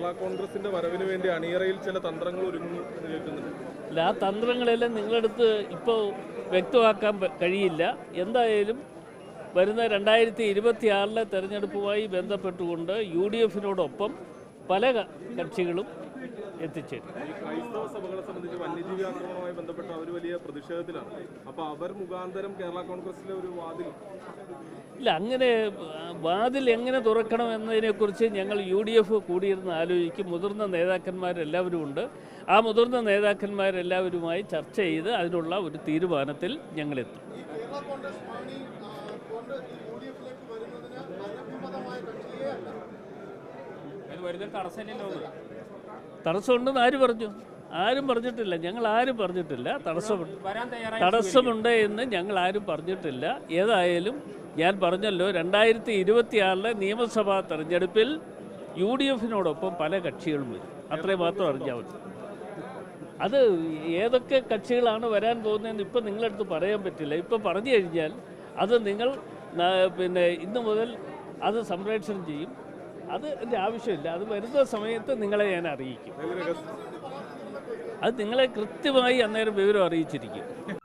കേരള കോൺഗ്രസിന്റെ വരവിന് വേണ്ടി അണിയറയിൽ ചില തന്ത്രങ്ങൾ അല്ല ആ തന്ത്രങ്ങളെല്ലാം നിങ്ങളടുത്ത് ഇപ്പോൾ വ്യക്തമാക്കാൻ കഴിയില്ല. എന്തായാലും വരുന്ന രണ്ടായിരത്തി ഇരുപത്തി ആറിലെ തെരഞ്ഞെടുപ്പുമായി ബന്ധപ്പെട്ടുകൊണ്ട് യു ഡി എഫിനോടൊപ്പം പല കക്ഷികളും എത്തിച്ചേരും. ക്രൈസ്തവ സഭകളെ സംബന്ധിച്ച് വന്യജീവി ആക്രമണവുമായി ബന്ധപ്പെട്ട് അവർ വലിയ പ്രതിഷേധത്തിലാണ്. അപ്പൊ അവർ മുഖാന്തരം കേരള കോൺഗ്രസിലെ ഒരു വാതിൽ ഇല്ല അങ്ങനെ വാതിൽ എങ്ങനെ തുറക്കണം എന്നതിനെക്കുറിച്ച് ഞങ്ങൾ യു ഡി എഫ് കൂടിയിരുന്ന് ആലോചിക്കും. മുതിർന്ന നേതാക്കന്മാരെല്ലാവരും ഉണ്ട്. ആ മുതിർന്ന നേതാക്കന്മാരെല്ലാവരുമായി ചർച്ച ചെയ്ത് അതിനുള്ള ഒരു തീരുമാനത്തിൽ ഞങ്ങളെത്തും. തടസ്സമുണ്ടെന്ന് ആര് പറഞ്ഞു? ആരും പറഞ്ഞിട്ടില്ല. ഞങ്ങൾ ആരും പറഞ്ഞിട്ടില്ല. തടസ്സമുണ്ട്. തടസ്സമുണ്ട് എന്ന് ഞങ്ങൾ ആരും പറഞ്ഞിട്ടില്ല. ഏതായാലും ഞാൻ പറഞ്ഞല്ലോ രണ്ടായിരത്തി ഇരുപത്തിയാറിലെ നിയമസഭാ തെരഞ്ഞെടുപ്പിൽ യു ഡി എഫിനോടൊപ്പം പല കക്ഷികളും വരും. അത്രയും മാത്രം അറിഞ്ഞാൽ മതി. അത് ഏതൊക്കെ കക്ഷികളാണ് വരാൻ പോകുന്നതെന്ന് ഇപ്പം നിങ്ങളടുത്ത് പറയാൻ പറ്റില്ല. ഇപ്പം പറഞ്ഞു കഴിഞ്ഞാൽ അത് നിങ്ങൾ പിന്നെ ഇന്ന് മുതൽ അത് സംപ്രേഷണം ചെയ്യും. അത് എന്റെ ആവശ്യമില്ല. അത് വരുന്ന സമയത്ത് നിങ്ങളെ ഞാൻ അറിയിക്കും. അത് നിങ്ങളെ കൃത്യമായി അന്നേരം വിവരം അറിയിച്ചിരിക്കും.